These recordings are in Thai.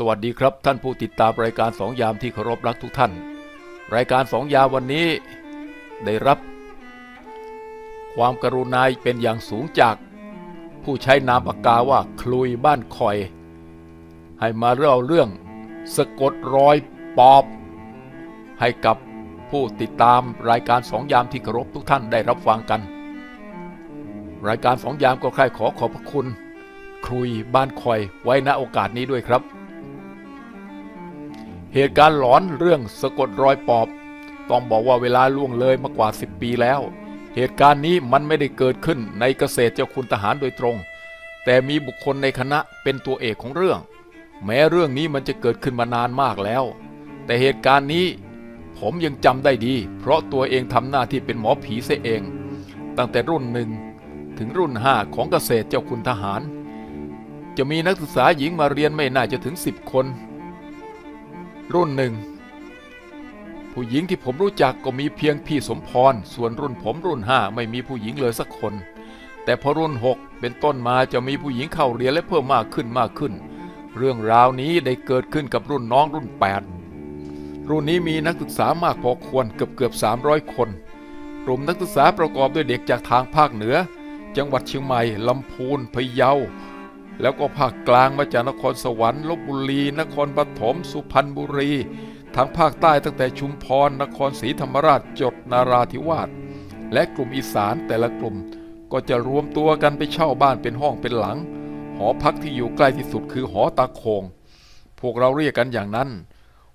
สวัสดีครับท่านผู้ติดตามรายการสองยามที่เคารพรักทุกท่าน รายการสองยามวันนี้ได้รับ ความกรุณาเป็นอย่างสูงจากผู้ใช้นามปากกาว่าคลุยบ้านคอย ให้มาเล่าเรื่องสะกดรอยปอบ ให้กับผู้ติดตามรายการสองยามที่เคารพทุกท่านได้รับฟังกัน รายการสองยามก็ใครขอขอบพระคุณครุยบ้านคอยไว้ณโอกาสนี้ด้วยครับ เหตุการณ์หลอนเรื่องสะกดรอยปอบ ต้องบอกว่าเวลาล่วงเลยมากว่า 10 ปีแล้ว เหตุการณ์นี้มันไม่ได้เกิดขึ้นในเกษตรเจ้าคุณทหารโดยตรง แต่มีบุคคลในคณะเป็นตัวเอกของเรื่อง แม้เรื่องนี้มันจะเกิดขึ้นมานานมากแล้ว แต่เหตุการณ์นี้ผมยังจำได้ดี เพราะตัวเองทำหน้าที่เป็นหมอผีเสียเอง ตั้งแต่รุ่นหนึ่งถึงรุ่นห้าของเกษตรเจ้าคุณทหาร จะมีนักศึกษาหญิงมาเรียนไม่น่าจะถึง 10 คน รุ่นหนึ่ง ผู้หญิงที่ผมรู้จักก็มีเพียงพี่สมพร ส่วนรุ่นผมรุ่นห้าไม่มีผู้หญิงเลยสักคน แต่พอรุ่นหกเป็นต้นมาจะมีผู้หญิงเข้าเรียนและเพิ่มมากขึ้นมากขึ้น เรื่องราวนี้ได้เกิดขึ้นกับรุ่นน้องรุ่น 8 รุ่นนี้มีนักศึกษามากพอควรเกือบเกือบ300 คนกลุ่มนักศึกษาประกอบด้วยเด็กจากทางภาคเหนือ จังหวัดเชียงใหม่ลำพูนพะเยา แล้วก็ภาคกลางมาจากนครสวรรค์ลบบุรี นครปฐมสุพรรณบุรี ทางภาคใต้ตั้งแต่ชุมพร นครศรีธรรมราชจดนาราธิวาสและกลุ่มอีสานแต่ละกลุ่มก็จะรวมตัวกันไปเช่าบ้านเป็นห้องเป็นหลัง หอพักที่อยู่ใกล้ที่สุดคือหอตาโคง พวกเราเรียกกันอย่างนั้น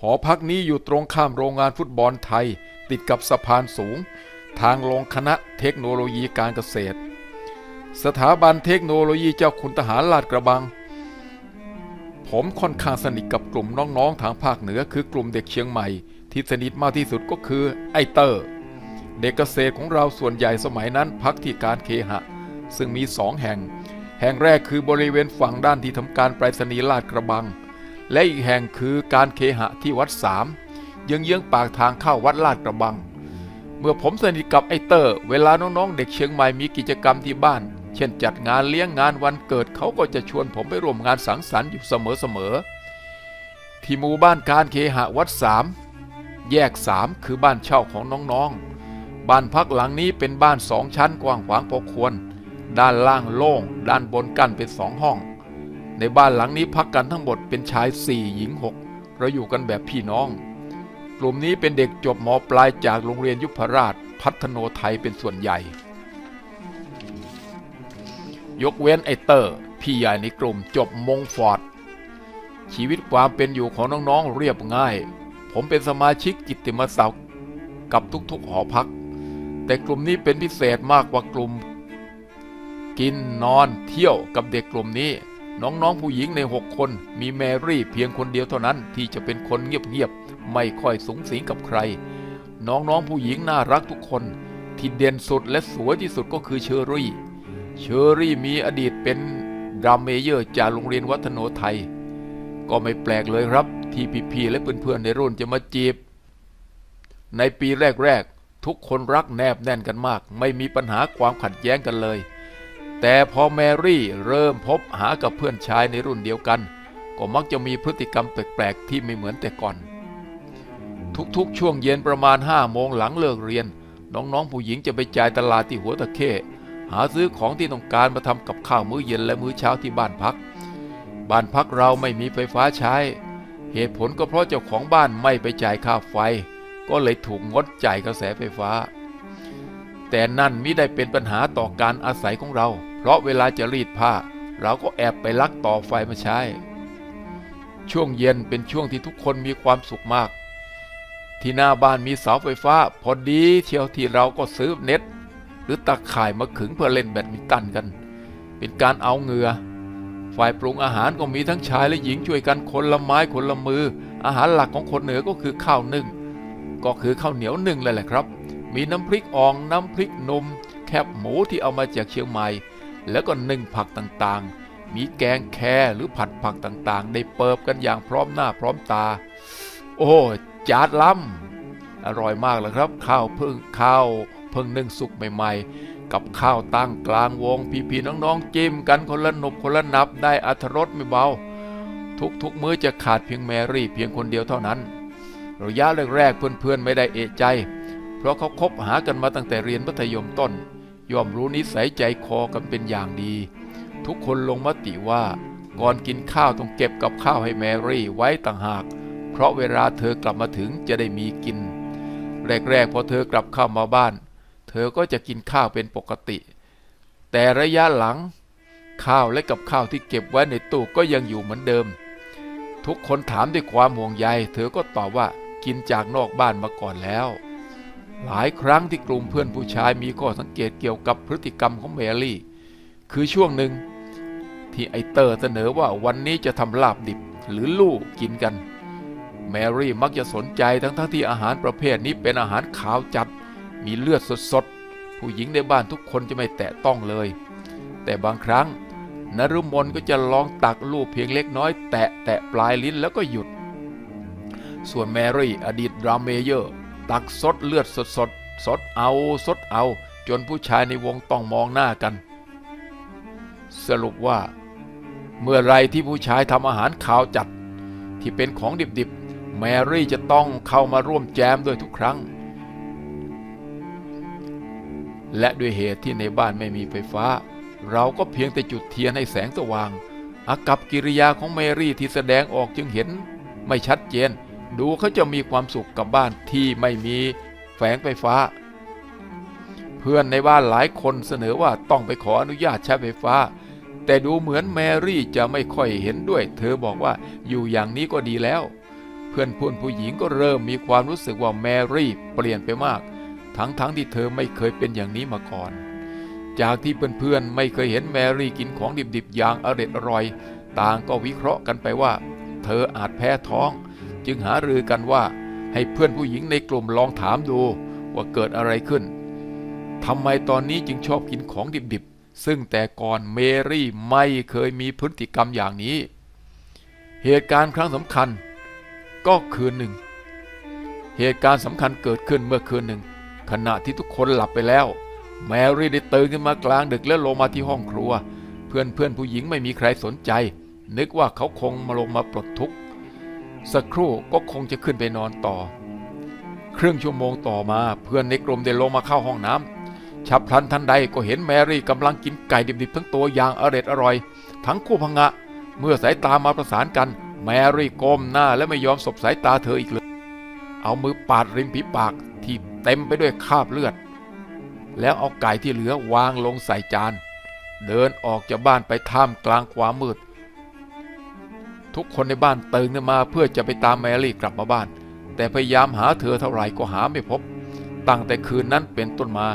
หอพักนี้อยู่ตรงข้ามโรงงานฟุตบอลไทย ติดกับสะพานสูง ทางลงคณะเทคโนโลยีการเกษตร สถาบันเทคโนโลยีเจ้าคุณทหารลาดกระบัง ผมค่อนข้างสนิทกับกลุ่มน้องๆทางภาคเหนือ คือกลุ่มเด็กเชียงใหม่ ที่สนิทมากที่สุดก็คือไอเตอร์ เด็กเกษตรของเราส่วนใหญ่สมัยนั้นพักที่การเคหะ ซึ่งมีสองแห่ง แห่งแรกคือบริเวณฝั่งด้านที่ทำการไปรษณีย์ลาดกระบัง และอีกแห่งคือการเคหะที่วัดสามเยื้องๆปากทางเข้าวัดลาดกระบังเมื่อผมสนิทกับไอเตอร์ เวลาน้องๆ เด็กเชียงใหม่มีกิจกรรมที่บ้าน เช่นจัดงานเลี้ยงงานวันเกิดเขาก็จะชวนผมไปร่วมงานสังสรรค์อยู่เสมอๆที่หมู่บ้านการเคหะวัดสามแยกสามคือบ้านเช่าของน้องๆ บ้านพักหลังนี้เป็นบ้านสองชั้นกว้างขวางพอควร ด้านล่างโล่ง ด้านบนกั้นเป็นสองห้อง ในบ้านหลังนี้พักกันทั้งหมดเป็นชายสี่หญิงหกเราอยู่กันแบบพี่น้อง กลุ่มนี้เป็นเด็กจบมปลายจากโรงเรียนยุพราชพัฒโนไทยเป็นส่วนใหญ่ ยกเว้นไอเตอร์ พี่ใหญ่ในกลุ่มจบมงฟอร์ด ชีวิตความเป็นอยู่ของน้องๆเรียบง่าย ผมเป็นสมาชิกกิตติมศักดิ์กับทุกๆหอพัก แต่กลุ่มนี้เป็นพิเศษมากกว่ากลุ่ม กินนอนเที่ยวกับเด็กกลุ่มนี้ น้องๆผู้หญิงในหกคนมีแมรี่เพียงคนเดียวเท่านั้นที่จะเป็นคนเงียบๆไม่ค่อยสูงสิงกับใคร น้องๆผู้หญิงน่ารักทุกคนที่เด่นสุดและสวยที่สุดก็คือเชอรี่ เชอรี่มีอดีตเป็นดรัมเมเยอร์จากโรงเรียนวัฒโนไทย ก็ไม่แปลกเลยครับ ที่พี่ๆและเพื่อนๆในรุ่นจะมาจีบ ในปีแรกๆ ทุกคนรักแนบแน่นกันมาก ไม่มีปัญหาความขัดแย้งกันเลย แต่พอแมรี่เริ่มพบหากับเพื่อนชายในรุ่นเดียวกัน ก็มักจะมีพฤติกรรมแปลกๆ ที่ไม่เหมือนแต่ก่อน ทุกๆ ช่วงเย็นประมาณ5โมงหลังเลิกเรียน น้องๆผู้หญิงจะไปจ่ายตลาดที่หัวตะเข้ หาซื้อของที่ต้องการมาทำกับข้าวมื้อเย็นและมื้อเช้าที่บ้านพัก บ้านพักเราไม่มีไฟฟ้าใช้ เหตุผลก็เพราะเจ้าของบ้านไม่ไปจ่ายค่าไฟ ก็เลยถูกงดจ่ายกระแสไฟฟ้า แต่นั่นมิได้เป็นปัญหาต่อการอาศัยของเรา เพราะเวลาจะรีดผ้า เราก็แอบไปลักต่อไฟมาใช้ ช่วงเย็นเป็นช่วงที่ทุกคนมีความสุขมากที่หน้าบ้านมีเสาไฟฟ้า พอดีเที่ยวที่เราก็ซื้อเน็ต หรือตะข่ายมาขึงเพื่อเล่นแบดมินตันกัน เป็นการเอาเหงื่อฝ่ายปรุงอาหารก็มีทั้งชายและหญิงช่วยกันคนละไม้คนละมือ อาหารหลักของคนเหนือก็คือข้าวนึ่ง ก็คือข้าวเหนียวนึ่งเลยแหละครับ มีน้ำพริกอ่องน้ำพริกนม แคบหมูที่เอามาจากเชียงใหม่ แล้วก็นึ่งผักต่างๆ มีแกงแคหรือผัดผักต่างๆ ได้เปิบกันอย่างพร้อมหน้าพร้อมตา โอ้จาดล้ำอร่อยมากเลยครับ ข้าวเพิ่งข้าว เพิ่งนึ่งสุกใหม่ ๆ กับข้าวตั้งกลางวง พี่ๆน้องๆจิ้มกันคนละหนบคนละนับได้อัธรสไม่เบา ทุกๆมื้อจะขาดเพียงแมรี่เพียงคนเดียวเท่านั้น ระยะแรกๆเพื่อนๆไม่ได้เอะใจ เพราะเขาคบหากันมาตั้งแต่เรียนมัธยมต้นย่อมรู้นิสัยใจคอกันเป็นอย่างดี ทุกคนลงมติว่าก่อนกินข้าวต้องเก็บกับข้าวให้แมรี่ไว้ต่างหาก เพราะเวลาเธอกลับมาถึงจะได้มีกิน แรกๆพอเธอกลับเข้ามาบ้าน ธอก็จะกินข้าวเป็นปกติ แต่ระยะหลัง ข้าวและกับข้าวที่เก็บไว้ในตู้ก็ยังอยู่เหมือนเดิม ทุกคนถามด้วยความห่วงใย เธอก็ตอบว่ากินจากนอกบ้านมาก่อนแล้ว หลายครั้งที่กลุ่มเพื่อนผู้ชายมีข้อสังเกตเกี่ยวกับพฤติกรรมของแมรี่ คือช่วงหนึ่ง ที่ไอเตอร์เสนอว่าวันนี้จะทำลาบดิบหรือลู่กินกัน แมรี่มักจะสนใจทั้งๆทที่อาหารประเภทนี้เป็นอาหารขาวจัด มีเลือดสดๆ ผู้หญิงในบ้านทุกคนจะไม่แตะต้องเลย แต่บางครั้งนรุมนก็จะลองตักลูกเพียงเล็กน้อย แตะแตะปลายลิ้นแล้วก็หยุด ส่วนแมรี่อดีตดรามเมเยอร์ ตักซดเลือดสดสดๆสดเอาสดเอา จนผู้ชายในวงต้องมองหน้ากัน สรุปว่า เมื่อไรที่ผู้ชายทำอาหารขาวจัด ที่เป็นของดิบๆ แมรี่จะต้องเข้ามาร่วมแจมด้วยทุกครั้ง และด้วยเหตุที่ในบ้านไม่มีไฟฟ้า เราก็เพียงแต่จุดเทียนให้แสงสว่าง อากับกิริยาของแมรี่ที่แสดงออกจึงเห็น ไม่ชัดเจน ดูเขาจะมีความสุขกับบ้านที่ไม่มีแฝงไฟฟ้า เพื่อนในบ้านหลายคนเสนอว่าต้องไปขออนุญาตใช้ไฟฟ้า แต่ดูเหมือนแมรี่จะไม่ค่อยเห็นด้วย เธอบอกว่าอยู่อย่างนี้ก็ดีแล้ว เพื่อนพูนผู้หญิงก็เริ่มมีความรู้สึกว่าแมรี่เปลี่ยนไปมาก ทั้งๆทที่เธอไม่เคยเป็นอย่างนี้มาก่อน จากที่เพื่อนๆไม่เคยเห็นแมรี่กินของดิบๆอย่างอร็ดอร่อย ต่างก็วิเคราะห์กันไปว่า เธออาจแพ้ท้อง จึงหารือกันว่าให้เพื่อนผู้หญิงในกลุ่มลองถามดูว่าเกิดอะไรขึ้นทำไมตอนนี้จึงชอบกินของดิบๆ ซึ่งแต่ก่อนเมรี่ไม่เคยมีพฤติกรรมอย่างนี้ เหตุการณ์ครั้งสำคัญก็คืนหนึ่ง เหตุการณ์สำคัญเกิดขึ้นเมื่อคืนหนึ่ง ขณะที่ทุกคนหลับไปแล้ว แมรี่ได้ตื่นขึ้นมากลางดึกและลงมาที่ห้องครัว เพื่อนเพื่อนผู้หญิงไม่มีใครสนใจ นึกว่าเขาคงมาลงมาปลดทุกข์สักครู่ก็คงจะขึ้นไปนอนต่อ ครึ่งชั่วโมงต่อมาเพื่อนในกลุ่มได้ลงมาเข้าห้องน้ำฉับพลันทันใดก็เห็นแมรี่กำลังกินไก่ดิบๆทั้งตัวอย่างอร็ดอร่อย ทั้งคู่พังะ เมื่อสายตามาประสานกัน แมรี่ก้มหน้าและไม่ยอมสบสายตาเธออีกเลย เอามือปาดริมฝีปาก เต็มไปด้วยคราบเลือด แล้วเอาไก่ที่เหลือวางลงใส่จาน เดินออกจากบ้านไปท่ามกลางความมืด ทุกคนในบ้านตื่นขึ้นมาเพื่อจะไปตามแมรี่กลับมาบ้าน แต่พยายามหาเธอเท่าไหร่ก็หาไม่พบ ตั้งแต่คืนนั้นเป็นต้นมา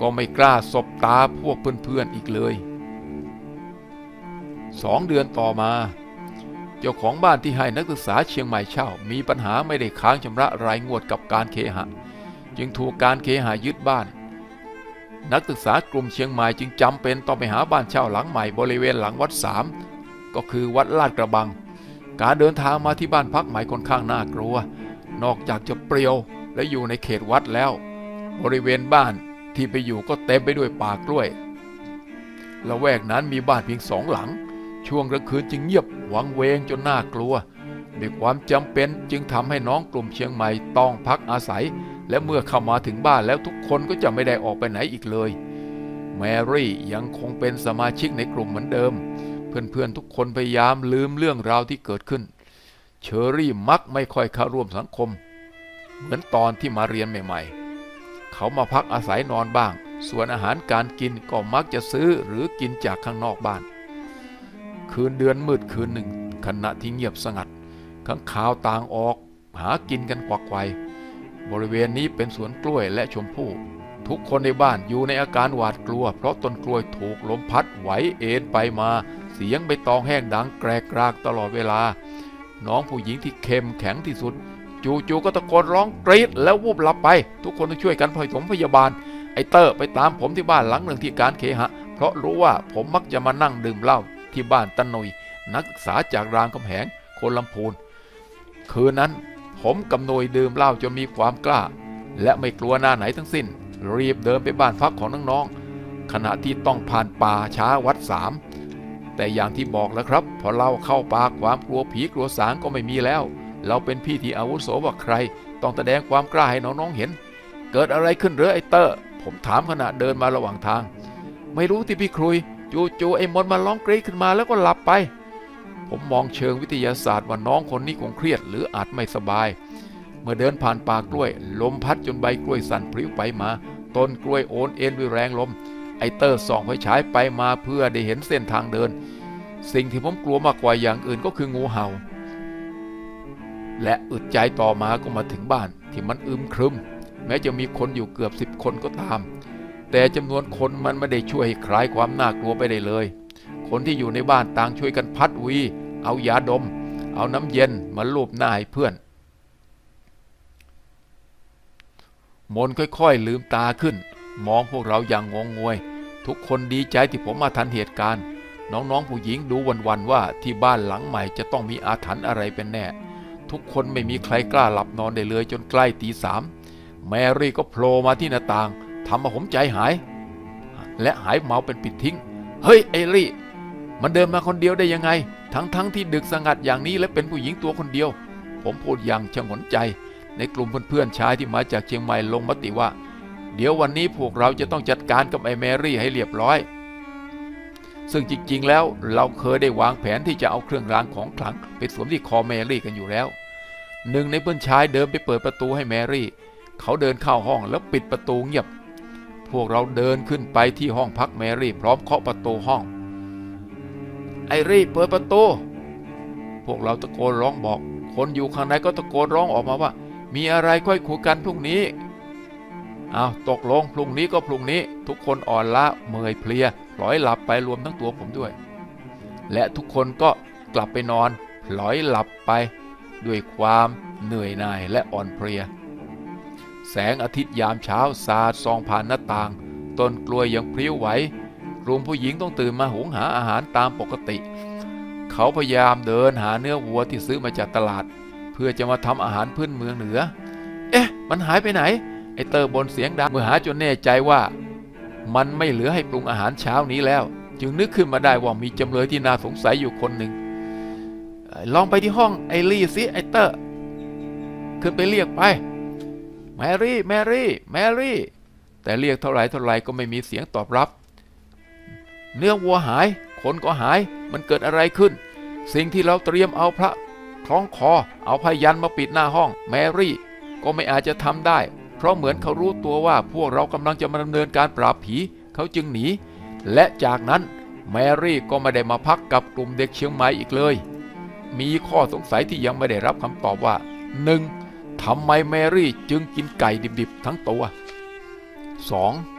ก็ไม่กล้าสบตาพวกเพื่อนๆอีกเลยสองเดือนต่อมาเจ้าของบ้านที่ให้นักศึกษาเชียงใหม่เช่า มีปัญหาไม่ได้ค้างชำระรายงวดกับการเคหะ จึงถูกการเคหะยึดบ้าน นักศึกษากลุ่มเชียงใหม่จึงจำเป็นต้องไปหาบ้านเช่าหลังใหม่บริเวณหลังวัดสามก็คือวัดลาดกระบัง การเดินทางมาที่บ้านพักใหม่ค่อนข้างน่ากลัว นอกจากจะเปรียวและอยู่ในเขตวัดแล้ว บริเวณบ้านที่ไปอยู่ก็เต็มไปด้วยป่ากล้วยละแวกนั้นมีบ้านเพียงสองหลัง ช่วงกลางคืนจึงเงียบวังเวงจนน่ากลัวด้วยความจำเป็นจึงทำให้น้องกลุ่มเชียงใหม่ต้องพักอาศัย และเมื่อเข้ามาถึงบ้านแล้วทุกคนก็จะไม่ได้ออกไปไหนอีกเลย แมรี่ยังคงเป็นสมาชิกในกลุ่มเหมือนเดิม เพื่อนๆทุกคนพยายามลืมเรื่องราวที่เกิดขึ้น เชอรี่มักไม่ค่อยเข้าร่วมสังคม เหมือนตอนที่มาเรียนใหม่ๆ เขามาพักอาศัยนอนบ้าง ส่วนอาหารการกินก็มักจะซื้อหรือกินจากข้างนอกบ้าน คืนเดือนมืดคืนหนึ่งขณะที่เงียบสงัดข้างข่าวต่างออก หากินกันกวักไกว บริเวณนี้เป็นสวนกล้วยและชมพู่ ทุกคนในบ้านอยู่ในอาการหวาดกลัว เพราะต้นกล้วยถูกลมพัดไหวเอ็นไปมา เสียงใบตองแห้งดังแกรกรากตลอดเวลา น้องผู้หญิงที่เข้มแข็งที่สุด จู่ๆก็ตะโกนร้องกรีดแล้ววูบหลับไป ทุกคนต้องช่วยกันพยมพยาบาลไอเตอร์ไปตามผมที่บ้านหลังหนึ่งที่การเคหะ เพราะรู้ว่าผมมักจะมานั่งดื่มเหล้าที่บ้านตะหนุยนักศึกษาจากรามคำแหงโคนลำพูนคืนนั้น ผมกับนุยดื่มเหล้าจนมีความกล้า และไม่กลัวหน้าไหนทั้งสิ้น รีบเดินไปบ้านพักของน้องๆขณะที่ต้องผ่านป่าช้าวัดสามแต่อย่างที่บอกแล้วครับ พอเราเข้าปากความกลัวผีกลัวสางก็ไม่มีแล้ว เราเป็นพี่ที่อาวุโสกว่าใคร ต้องแสดงความกล้าให้น้องๆเห็น เกิดอะไรขึ้นหรือไอเตอร์ ผมถามขณะเดินมาระหว่างทาง ไม่รู้ที่พี่ครุย จู่ๆไอ้มนต์มาร้องกรีดขึ้นมาแล้วก็หลับไป ผมมองเชิงวิทยาศาสตร์ว่าน้องคนนี้คงเครียดหรืออาจไม่สบาย เมื่อเดินผ่านป่ากล้วย ลมพัดจนใบกล้วยสั่นพลิ้วไปมา ต้นกล้วยโอนเอ็นด้วยแรงลม ไอเตอร์ส่องไฟฉายไปมาเพื่อได้เห็นเส้นทางเดิน สิ่งที่ผมกลัวมากกว่าอย่างอื่นก็คืองูเห่า และอึดใจต่อมาก็มาถึงบ้านที่มันอึมครึม แม้จะมีคนอยู่เกือบสิบคนก็ตาม แต่จำนวนคนมันไม่ได้ช่วยให้คลายความน่ากลัวไปได้เลย คนที่อยู่ในบ้านต่างช่วยกันพัดวี เอายาดม เอาน้ำเย็นมาลูบหน้าให้เพื่อน มนค่อยๆลืมตาขึ้น มองพวกเราอย่างงงงวย ทุกคนดีใจที่ผมมาทันเหตุการณ์ น้องๆผู้หญิงดูวันๆว่าที่บ้านหลังใหม่จะต้องมีอาถรรพ์อะไรเป็นแน่ ทุกคนไม่มีใครกล้าหลับนอนได้เลยจนใกล้ตีสามแมรี่ก็โผล่มาที่หน้าต่างทำให้ผมใจหาย และหายเมาเป็นปิดทิ้ง เฮ้ย เอรี่ มันเดินมาคนเดียวได้ยังไง ทั้งๆทที่ดึกสงัดอย่างนี้และเป็นผู้หญิงตัวคนเดียว ผมพูดอย่างชงนใจ ในกลุ่มเพื่อนๆชายที่มาจากเชียงใหม่ลงมติว่า เดี๋ยววันนี้พวกเราจะต้องจัดการกับไอ้แมรี่ให้เรียบร้อย ซึ่งจริงๆแล้วเราเคยได้วางแผนที่จะเอาเครื่องรางของขลังไปสวมที่คอแมรี่กันอยู่แล้วหนึ่งในเพื่อนชายเดินไปเปิดประตูให้แมรี่ เขาเดินเข้าห้องแล้วปิดประตูเงียบ พวกเราเดินขึ้นไปที่ห้องพักแมรี่ พร้อมเคาะประตูห้อง ไอรีเปิดประตู พวกเราตะโกนร้องบอก คนอยู่ข้างในก็ตะโกนร้องออกมาว่า มีอะไรค่อยคุยกันพรุ่งนี้เอาวตกลงพรุ่งนี้ก็พรุ่งนี้ ทุกคนอ่อนล้าเมื่อยเพลียพลอยหลับไปรวมทั้งตัวผมด้วย และทุกคนก็กลับไปนอนพลอยหลับไป ด้วยความเหนื่อยหน่ายและอ่อนเพลีย แสงอาทิตย์ยามเช้าสาดส่องผ่านหน้าต่าง ต้นกล้วยยังพลิ้วไหว ลุ่มผู้หญิงต้องตื่นมาหุงหาอาหารตามปกติ เขาพยายามเดินหาเนื้อวัวที่ซื้อมาจากตลาด เพื่อจะมาทำอาหารพื้นเมืองเหนือ เอ๊ะ มันหายไปไหน ไอเตอร์บนเสียงดังเมื่อหาจนแน่ใจว่า มันไม่เหลือให้ปรุงอาหารเช้านี้แล้ว จึงนึกขึ้นมาได้ว่ามีจำเลยที่น่าสงสัยอยู่คนหนึ่งลองไปที่ห้องไอรี่สิไอเตอร์ ขึ้นไปเรียกไปแมรี่แมรี่แมรี่แต่เรียกเท่าไหร่เท่าไหร่ก็ไม่มีเสียงตอบรับ เนื้อวัวหาย คนก็หาย มันเกิดอะไรขึ้น สิ่งที่เราเตรียมเอาพระคล้องคอ เอาพยันมาปิดหน้าห้อง แมรี่ ก็ไม่อาจจะทำได้ เพราะเหมือนเขารู้ตัวว่าพวกเรากำลังจะมาดำเนินการปราบผี เขาจึงหนี และจากนั้นแมรี่ก็ไม่ได้มาพักกับกลุ่มเด็กเชียงใหม่อีกเลย มีข้อสงสัยที่ยังไม่ได้รับคำตอบว่า 1. ทำไมแมรี่จึงกินไก่ดิบๆทั้งตัว 2.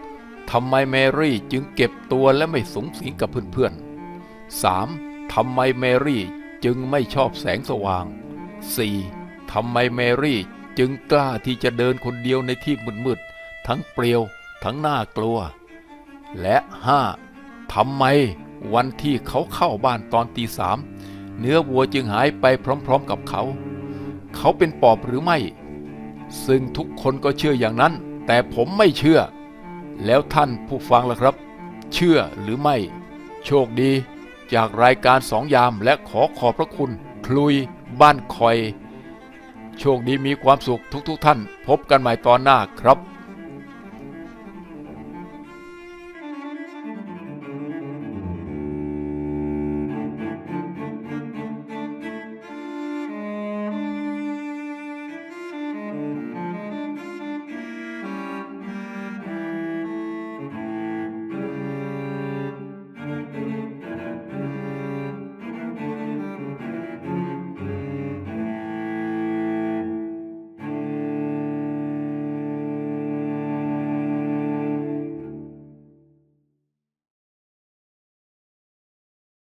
ทำไมแมรี่จึงเก็บตัวและไม่สูงสิงกับเพื่อนๆ 3. ทำไมแมรี่จึงไม่ชอบแสงสว่าง 4. ทำไมแมรี่จึงกล้าที่จะเดินคนเดียวในที่มืดๆ ทั้งเปลี่ยว ทั้งน่ากลัว และ 5. ทำไมวันที่เขาเข้าบ้านตอนตีสามเนื้อวัวจึงหายไปพร้อมๆกับเขา เขาเป็นปอบหรือไม่ ซึ่งทุกคนก็เชื่ออย่างนั้น แต่ผมไม่เชื่อ แล้วท่านผู้ฟังล่ะครับ เชื่อหรือไม่ โชคดี จากรายการสองยามและขอขอบพระคุณคลุยบ้านคอย โชคดีมีความสุขทุกๆทท่าน พบกันใหม่ตอนหน้าครับ